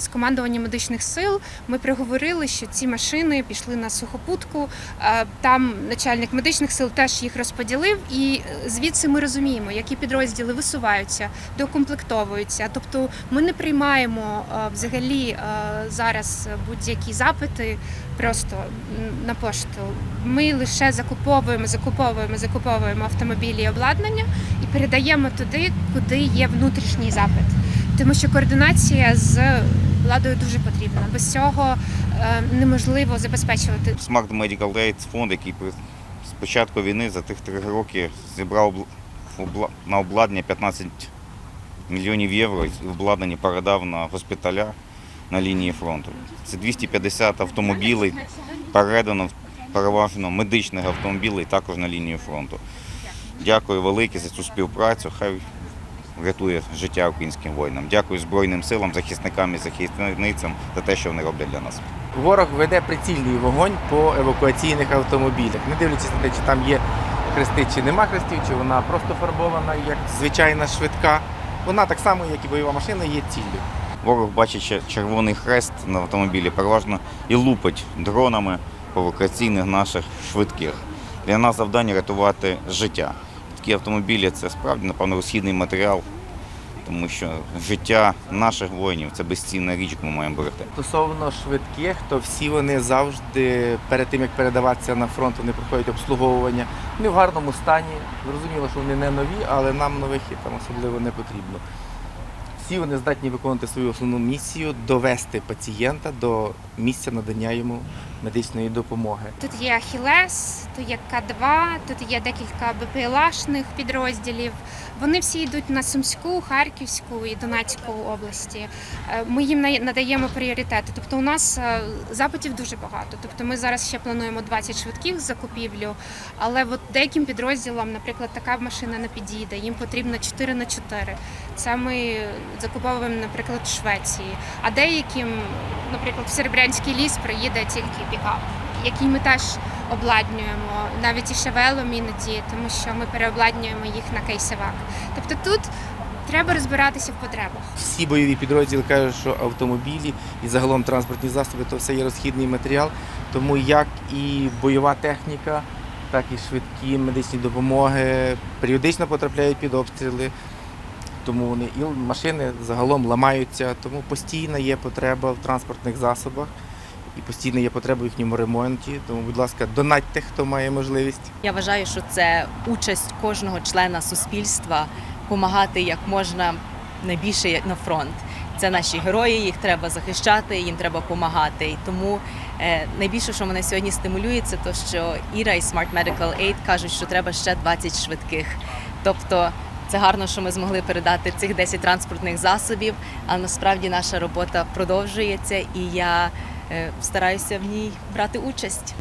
З командування медичних сил ми приговорили, що ці машини пішли на сухопутку. Е, Там начальник медичних сил теж їх розподілив, і е, звідси ми розуміємо, які підрозділи висуваються, докомплектовуються. Тобто ми не приймаємо е, взагалі зараз будь-які запити просто на пошту. Ми лише закуповуємо, закуповуємо, закуповуємо автомобілі і обладнання і передаємо туди, куди є внутрішній запит. Тому що координація з владою дуже потрібна. Без цього е, неможливо забезпечувати Smart Medical Aid – фонд, який з початку війни за тих три роки зібрав на обладнання 15 мільйонів євро і обладнання передав на госпіталя на лінії фронту. Це 250 автомобілів передано переважно медичних автомобілів також на лінію фронту. Дякую велике за цю співпрацю. Хай рятує життя українським воїнам. Дякую Збройним силам, захисникам і захисницям за те, що вони роблять для нас. Ворог веде прицільний вогонь по евакуаційних автомобілях, не дивлячись на те, чи там є хрести, чи нема хрестів, чи вона просто фарбована, як звичайна швидка. Вона так само, як і бойова машина, є ціллю. Ворог бачить червоний хрест на автомобілі переважно і лупить дронами по евакуаційних наших швидких. Для нас завдання рятувати життя. Такі автомобілі це справді, напевно, розхідний матеріал, тому що життя наших воїнів це безцінна річ, ми маємо берегти. Стосовно швидких, то всі вони завжди перед тим як передаватися на фронт, вони проходять обслуговування. Вони в гарному стані. Зрозуміло, що вони не нові, але нам нових там особливо не потрібно. Всі вони здатні виконувати свою основну місію довести пацієнта до місця надання йому медичної допомоги. Тут є Ахілес, тут є К2, тут є декілька БПЛАшних підрозділів. Вони всі йдуть на Сумську, Харківську і Донецьку області. Е, Ми їм надаємо пріоритети. Тобто у нас е, запитів дуже багато. Тобто ми зараз ще плануємо 20 швидких закупівлю, але от деяким підрозділам, наприклад, така машина не підійде. Їм потрібно 4 на 4. Це ми закуповуємо, наприклад, в Швеції. А деяким, наприклад, в Серебрянський ліс приїде тільки пікап, який ми теж обладнюємо, навіть і шевелом іноді, тому що ми переобладнюємо їх на кейсевак. Тобто тут треба розбиратися в потребах. Всі бойові підрозділи кажуть, що автомобілі і загалом транспортні засоби то все є розхідний матеріал. Тому як і бойова техніка, так і швидкі медичні допомоги періодично потрапляють під обстріли. Тому вони і машини загалом ламаються, тому постійно є потреба в транспортних засобах і постійно є потреба в їхньому ремонті. Тому, будь ласка, донатьте, хто має можливість. Я вважаю, що це участь кожного члена суспільства допомагати як можна найбільше на фронт. Це наші герої, їх треба захищати, їм треба допомагати. І тому е, найбільше, що мене сьогодні стимулює, це те, що Іра і Smart Medical Aid кажуть, що треба ще 20 швидких. Тобто це гарно, що ми змогли передати цих 10 транспортних засобів, А насправді наша робота продовжується, і я е, стараюся в ній брати участь.